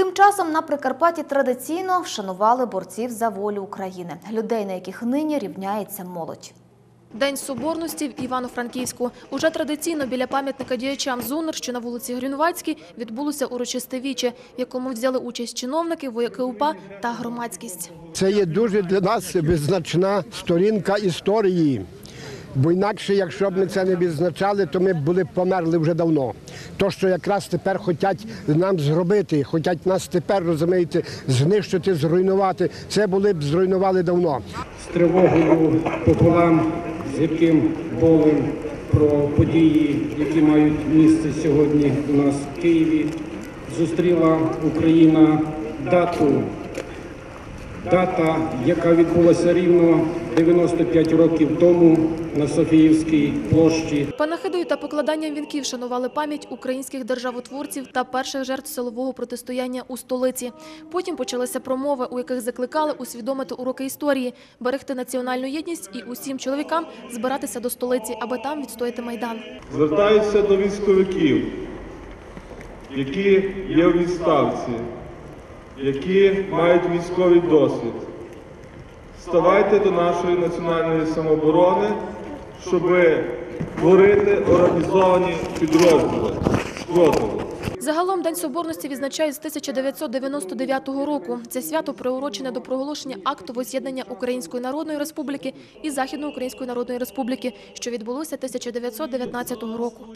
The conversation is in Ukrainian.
Тим часом на Прикарпатті традиційно вшанували борців за волю України, людей, на яких нині рівняється молодь. День соборності в Івано-Франківську. Уже традиційно біля пам'ятника діячам ЗУНР, що на вулиці Грюнвацькій, відбулося урочисте віче, в якому взяли участь чиновники, вояки УПА та громадськість. Це є дуже для нас визначна сторінка історії. Бо інакше, якщо б ми це не відзначали, то ми б були померли вже давно. То, що якраз тепер хочуть нам зробити, хочуть нас тепер, розумієте, знищити, зруйнувати, це були б зруйнували давно. з тривогою пополам, з яким болем про події, які мають місце сьогодні у нас в Києві, зустріла Україна дату, дата, яка відбулася рівно 95 років тому на Софіївській площі. Панахидою та покладанням вінків шанували пам'ять українських державотворців та перших жертв силового протистояння у столиці. Потім почалися промови, у яких закликали усвідомити уроки історії, берегти національну єдність і усім чоловікам збиратися до столиці, аби там відстояти майдан. Звертаюся до військовиків, які є у відставці, які мають військовий досвід. Ставайте до нашої національної самооборони, щоб творити організовані підрозділи спротиву. Загалом День Соборності відзначають з 1999 року. Це свято приурочене до проголошення акту воз'єднання Української Народної Республіки і Західноукраїнської Народної Республіки, що відбулося 1919 року.